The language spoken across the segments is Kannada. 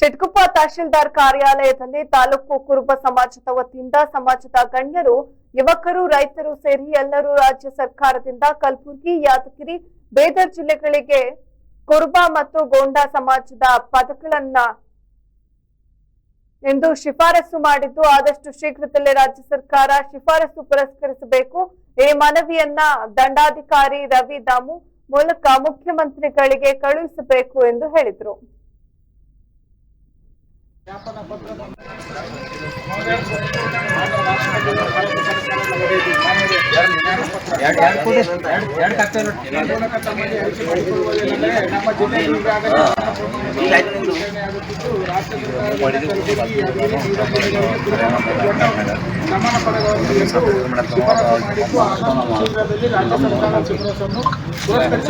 ಚಿಟ್ಕುಪ್ಪ ತಹಶೀಲ್ದಾರ್ ಕಾರ್ಯಾಲಯದಲ್ಲಿ ತಾಲೂಕು ಕುರುಬ ಸಮಾಜದ ವತಿಯಿಂದ ಸಮಾಜದ ಗಣ್ಯರು, ಯುವಕರು, ರೈತರು ಸೇರಿ ಎಲ್ಲರೂ ರಾಜ್ಯ ಸರ್ಕಾರದಿಂದ ಕಲಬುರಗಿ, ಯಾದಗಿರಿ, ಬೇದರ್ ಜಿಲ್ಲೆಗಳಿಗೆ ಕುರುಬ ಮತ್ತು ಗೋಂಡಾ ಸಮಾಜದ ಪದಗಳನ್ನ ಎಂದು ಶಿಫಾರಸು ಮಾಡಿದ್ದು, ಆದಷ್ಟು ಶೀಘ್ರದಲ್ಲೇ ರಾಜ್ಯ ಸರ್ಕಾರ ಶಿಫಾರಸು ಪುರಸ್ಕರಿಸಬೇಕು. ಈ ಮನವಿಯನ್ನ ದಂಡಾಧಿಕಾರಿ ರವಿ ದಾಮು ಮೂಲಕ ಮುಖ್ಯಮಂತ್ರಿಗಳಿಗೆ ಕಳುಹಿಸಬೇಕು ಎಂದು ಹೇಳಿದರು. પત્ર ನಮ್ಮ ಜಿಲ್ಲೆಯಲ್ಲಿ ಮಾಡಿದ್ದು ರಾಜ್ಯ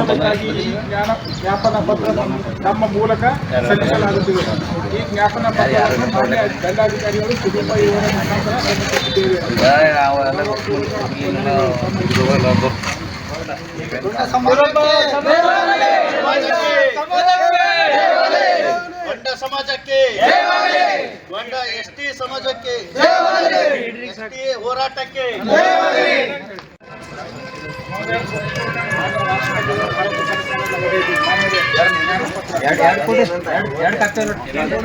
ಸರ್ಕಾರ ಈ ಜ್ಞಾನ ಜ್ಞಾಪನ ಪತ್ರ ನಮ್ಮ ಮೂಲಕ ಸಲ್ಲಿಸಲಾಗುತ್ತಿದೆ ಈ ಜ್ಞಾಪನ ಪತ್ರವನ್ನು ಮಾನ್ಯ ದಂಡಾಧಿಕಾರಿಗಳು ಕುಟುಂಬ ಇವರ ಮುಖಾಂತರ ಸಲ್ಲಿಸುತ್ತಿದ್ದೇವೆ ಗೊಂಡ ಸಮಾಜಕ್ಕೆ ಗೊಂಡ ಎಸ್ ಟಿ ಸಮಾಜಕ್ಕೆ ಎಸ್ ಟಿ ಹೋರಾಟಕ್ಕೆ ಎರಡು ಎರಡು ಕೊಡಿ ಎರಡು